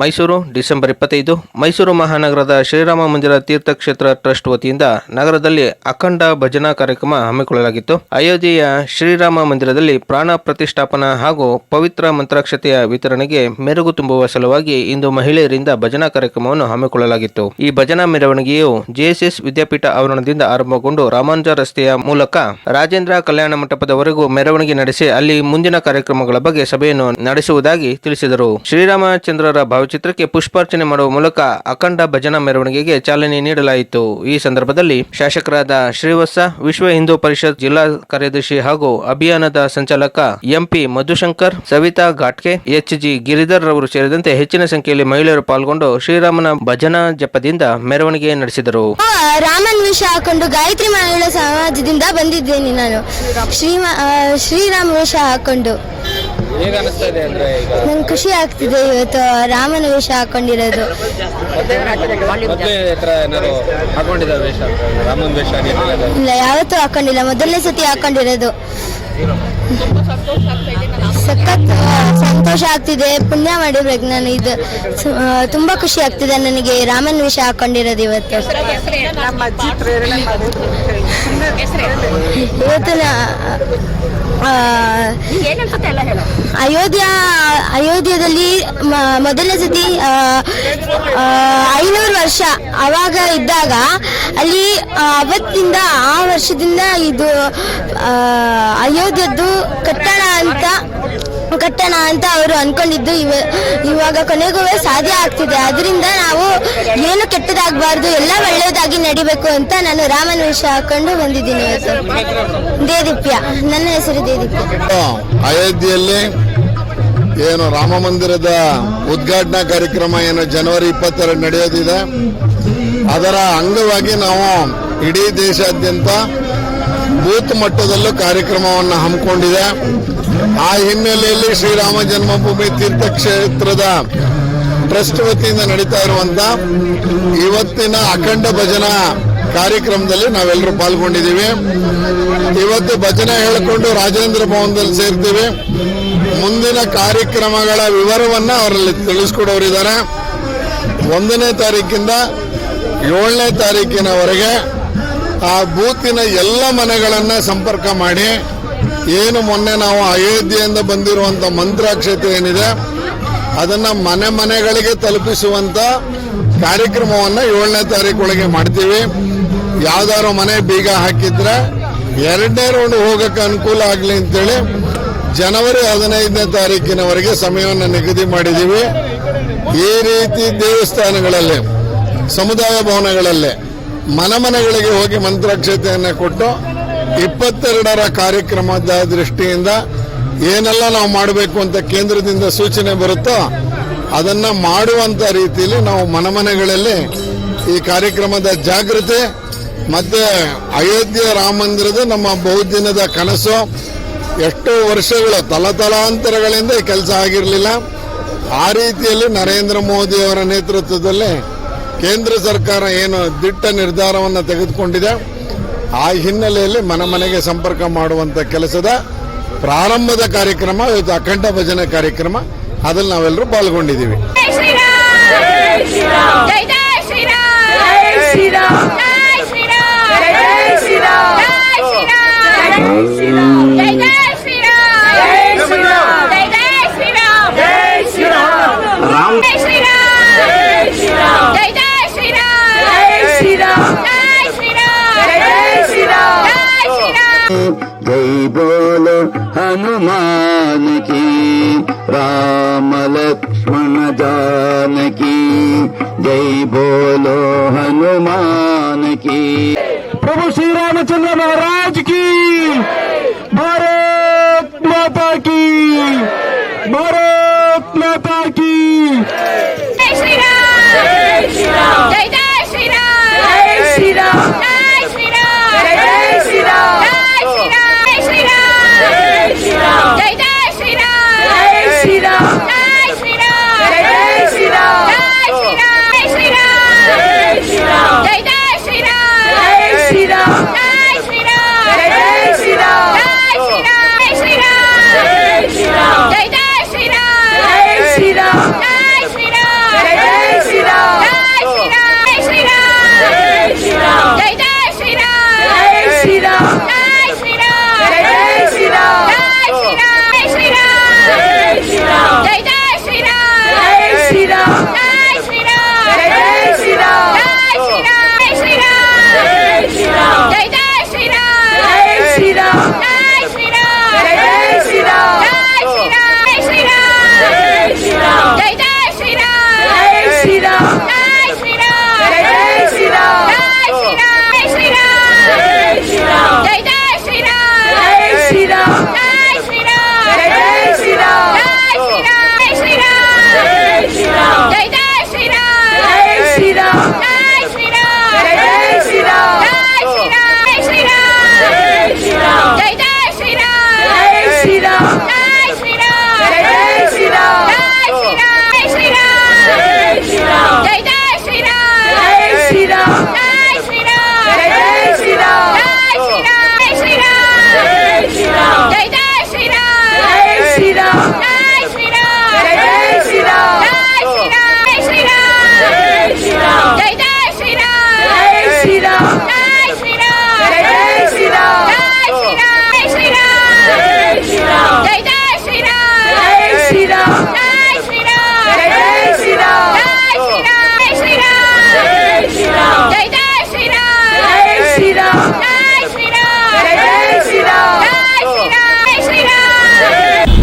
Mysuru, December ಇಪ್ಪತ್ತೈದು, ಮೈಸೂರು ಮಹಾನಗರದ ಶ್ರೀರಾಮ ಮಂದಿರ ತೀರ್ಥಕ್ಷೇತ್ರ trust ವತಿಯಿಂದ ನಗರದಲ್ಲಿ ಅಖಂಡ ಭಜನಾ ಕಾರ್ಯಕ್ರಮ ಹಮ್ಮಿಕೊಳ್ಳಲಾಗಿತ್ತು. ಅಯೋಧ್ಯೆಯ ಶ್ರೀರಾಮ ಮಂದಿರದಲ್ಲಿ ಪ್ರಾಣ ಪ್ರತಿಷ್ಠಾಪನಾ ಹಾಗೂ ಪವಿತ್ರ ಮಂತ್ರಾಕ್ಷತೆಯ ವಿತರಣೆಗೆ ಮೆರುಗು ತುಂಬುವ ಸಲುವಾಗಿ ಇಂದು ಮಹಿಳೆಯರಿಂದ ಭಜನಾ ಕಾರ್ಯಕ್ರಮವನ್ನು ಹಮ್ಮಿಕೊಳ್ಳಲಾಗಿತ್ತು. ಈ ಭಜನಾ ಮೆರವಣಿಗೆಯು ಜೆಎಸ್ಎಸ್ ವಿದ್ಯಾಪೀಠ ಆವರಣದಿಂದ ಆರಂಭಗೊಂಡು ರಾಮಾನುಜ ರಸ್ತೆಯ ಮೂಲಕ ರಾಜೇಂದ್ರ ಕಲ್ಯಾಣ ಮಂಟಪದವರೆಗೂ ಮೆರವಣಿಗೆ ನಡೆಸಿ ಅಲ್ಲಿ ಮುಂದಿನ ಕಾರ್ಯಕ್ರಮಗಳ ಬಗ್ಗೆ ಸಭೆಯನ್ನು ನಡೆಸುವುದಾಗಿ ತಿಳಿಸಿದರು. ಶ್ರೀರಾಮಚಂದ್ರರ ಭಾವಚಿತ್ರಕ್ಕೆ ಪುಷ್ಪಾರ್ಚನೆ ಮಾಡುವ ಮೂಲಕ ಅಖಂಡ ಭಜನಾ ಮೆರವಣಿಗೆಗೆ ಚಾಲನೆ ನೀಡಲಾಯಿತು. ಈ ಸಂದರ್ಭದಲ್ಲಿ ಶಾಸಕರಾದ ಶ್ರೀವತ್ಸ, ವಿಶ್ವ ಹಿಂದೂ ಪರಿಷತ್ ಜಿಲ್ಲಾ ಕಾರ್ಯದರ್ಶಿ ಹಾಗೂ ಅಭಿಯಾನದ ಸಂಚಾಲಕ MP Madhushankar, Savita Ghatke H G Giridhar ರವರು ಸೇರಿದಂತೆ ಹೆಚ್ಚಿನ ಸಂಖ್ಯೆಯಲ್ಲಿ ಮಹಿಳೆಯರು ಪಾಲ್ಗೊಂಡು ಶ್ರೀರಾಮನ ಭಜನಾ ಜಪದಿಂದ ಮೆರವಣಿಗೆ ನಡೆಸಿದರು. ರಾಮನ್ ವಿಷ ಹಾಕೊಂಡು ಗಾಯತ್ರಿ ಮಹಿಳಾ ಸಮಾಜದಿಂದ ಬಂದಿದ್ದೇನೆ ನಾನು. ಶ್ರೀರಾಮ ವೇಷ ಹಾಕೊಂಡು. ನಂಗೆ ಖುಷಿ ಆಗ್ತಿದೆ ಇವತ್ತು ರಾಮನ ವೇಷ ಹಾಕೊಂಡಿರೋದು. ಮೊದಲೇ ಹತ್ರ ಏನಾದ್ರು ಹಾಕೊಂಡಿದ್ದಾರೆ ವೇಷ? ರಾಮನ್ ವೇಷ ನೀವೆಲ್ಲ ಇಲ್ಲ ಯಾವತ್ತೂ ಹಾಕೊಂಡಿಲ್ಲ. ಮೊದಲನೇ ಸತಿ ಹಾಕೊಂಡಿರೋದು. ಸಖತ್ ಸಂತೋಷ ಆಗ್ತಿದೆ. ಪುಣ್ಯ ಮಾಡಿರ್ಬೇಕು ನಾನು. ಇದು ಸ- ಆ, ತುಂಬಾ ಖುಷಿ ಆಗ್ತಿದೆ ನನಗೆ ರಾಮನ್ ವೇಷ ಹಾಕೊಂಡಿರೋದು ಇವತ್ತು. ಇವತ್ತು ನಾ- ಅಯೋಧ್ಯ ಅಯೋಧ್ಯದಲ್ಲಿ ಮೊದಲನೇ ಸತಿ ಐನೂರು ವರ್ಷ ಅವಾಗ ಇದ್ದಾಗ ಅಲ್ಲಿ ಅವತ್ತಿಂದ ಆ ವರ್ಷದಿಂದ ಇದು ಅಯೋಧ್ಯದ್ದು ಕಟ್ಟಡ ಅಂತ ಕಟ್ಟಣ ಅಂತ ಅವರು ಅನ್ಕೊಂಡಿದ್ದು. ಇವ, ಇವಾಗ ಕೊನೆಗೂ ಸಾಧ್ಯ ಆಗ್ತಿದೆ. ಅದರಿಂದ ನಾವು ಏನು ಕೆಟ್ಟದಾಗಬಾರ್ದು, ಎಲ್ಲ ಒಳ್ಳೆಯದಾಗಿ ನಡಿಬೇಕು ಅಂತ ನಾನು ರಾಮನ ವೇಷ ಹಾಕೊಂಡು ಬಂದಿದ್ದೀನಿ ದೇದಿಪ್ಯ. ನನ್ನ ಹೆಸರು ದೇದಿಪ್ಯ. ಅಯೋಧ್ಯೆಯಲ್ಲಿ ಏನು ರಾಮ ಮಂದಿರದ ಉದ್ಘಾಟನಾ ಕಾರ್ಯಕ್ರಮ ಏನು ಜನವರಿ ಇಪ್ಪತ್ತೆರಡು ನಡೆಯೋದಿದೆ. ಅದರ ಅಂಗವಾಗಿ ನಾವು ಇಡೀ ದೇಶಾದ್ಯಂತ ಬೂತ್ ಮಟ್ಟದಲ್ಲೂ ಕಾರ್ಯಕ್ರಮವನ್ನು ಹಮ್ಮಿಕೊಂಡಿದೆ. ಆ ಹಿನ್ನೆಲೆಯಲ್ಲಿ ಶ್ರೀರಾಮ ಜನ್ಮಭೂಮಿ ತೀರ್ಥಕ್ಷೇತ್ರದ ಟ್ರಸ್ಟ್ ವತಿಯಿಂದ ನಡೀತಾ ಇರುವಂತ ಇವತ್ತಿನ ಅಖಂಡ ಭಜನಾ ಕಾರ್ಯಕ್ರಮದಲ್ಲಿ ನಾವೆಲ್ಲರೂ ಪಾಲ್ಗೊಂಡಿದ್ದೀವಿ. ಇವತ್ತು ಭಜನೆ ಹೇಳಿಕೊಂಡು ರಾಜೇಂದ್ರ ಭವನದಲ್ಲಿ ಸೇರ್ತೀವಿ. ಮುಂದಿನ ಕಾರ್ಯಕ್ರಮಗಳ ವಿವರವನ್ನ ಅವರಲ್ಲಿ ತಿಳಿಸ್ಕೊಡೋರಿದ್ದಾರೆ. ಒಂದನೇ ತಾರೀಕಿಂದ ಏಳನೇ ತಾರೀಕಿನವರೆಗೆ ಆ ಬೂತಿನ ಎಲ್ಲ ಮನೆಗಳನ್ನ ಸಂಪರ್ಕ ಮಾಡಿ ಏನು ಮೊನ್ನೆ ನಾವು ಅಯೋಧ್ಯೆಯಿಂದ ಬಂದಿರುವಂತ ಮಂತ್ರಾಕ್ಷತೆ ಏನಿದೆ, ಅದನ್ನ ಮನೆ ಮನೆಗಳಿಗೆ ತಲುಪಿಸುವಂತ ಕಾರ್ಯಕ್ರಮವನ್ನ ಏಳನೇ ತಾರೀಕೊಳಗೆ ಮಾಡ್ತೀವಿ. ಯಾವ್ದಾದ್ರು ಮನೆ ಬೀಗ ಹಾಕಿದ್ರೆ ಎರಡನೇ ರೌಂಡ್ ಹೋಗಕ್ಕೆ ಅನುಕೂಲ ಆಗಲಿ ಅಂತೇಳಿ ಜನವರಿ ಹದಿನೈದನೇ ತಾರೀಕಿನವರೆಗೆ ಸಮಯವನ್ನು ನಿಗದಿ ಮಾಡಿದ್ದೀವಿ ಈ ರೀತಿ ದೇವಸ್ಥಾನಗಳಲ್ಲಿ, ಸಮುದಾಯ ಭವನಗಳಲ್ಲಿ ಮನೆ ಮನೆಗಳಿಗೆ ಹೋಗಿ ಮಂತ್ರಾಕ್ಷತೆಯನ್ನು ಕೊಟ್ಟು ಇಪ್ಪತ್ತೆರಡರ ಕಾರ್ಯಕ್ರಮದ ದೃಷ್ಟಿಯಿಂದ ಏನೆಲ್ಲ ನಾವು ಮಾಡಬೇಕು ಅಂತ ಕೇಂದ್ರದಿಂದ ಸೂಚನೆ ಬರುತ್ತೋ ಅದನ್ನು ಮಾಡುವಂತ ರೀತಿಯಲ್ಲಿ ನಾವು ಮನಮನೆಗಳಲ್ಲಿ ಈ ಕಾರ್ಯಕ್ರಮದ ಜಾಗೃತಿ ಮತ್ತೆ ಅಯೋಧ್ಯೆ ರಾಮ ಮಂದಿರದ ನಮ್ಮ ಬಹುದಿನದ ಕನಸು. ಎಷ್ಟೋ ವರ್ಷಗಳು ತಲತಲಾಂತರಗಳಿಂದ ಈ ಕೆಲಸ ಆಗಿರಲಿಲ್ಲ. ಆ ರೀತಿಯಲ್ಲಿ ನರೇಂದ್ರ ಮೋದಿ ಅವರ ನೇತೃತ್ವದಲ್ಲಿ ಕೇಂದ್ರ ಸರ್ಕಾರ ಏನು ದಿಟ್ಟ ನಿರ್ಧಾರವನ್ನು ತೆಗೆದುಕೊಂಡಿದೆ, ಆ ಹಿನ್ನೆಲೆಯಲ್ಲಿ ಮನೆ ಮನೆಗೆ ಸಂಪರ್ಕ ಮಾಡುವಂತ ಕೆಲಸದ ಪ್ರಾರಂಭದ ಕಾರ್ಯಕ್ರಮ, ಇವತ್ತು ಅಖಂಡ ಭಜನೆ ಕಾರ್ಯಕ್ರಮ, ಅದ್ರಲ್ಲಿ ನಾವೆಲ್ಲರೂ ಪಾಲ್ಗೊಂಡಿದ್ದೀವಿ. रामचंद्र महाराज की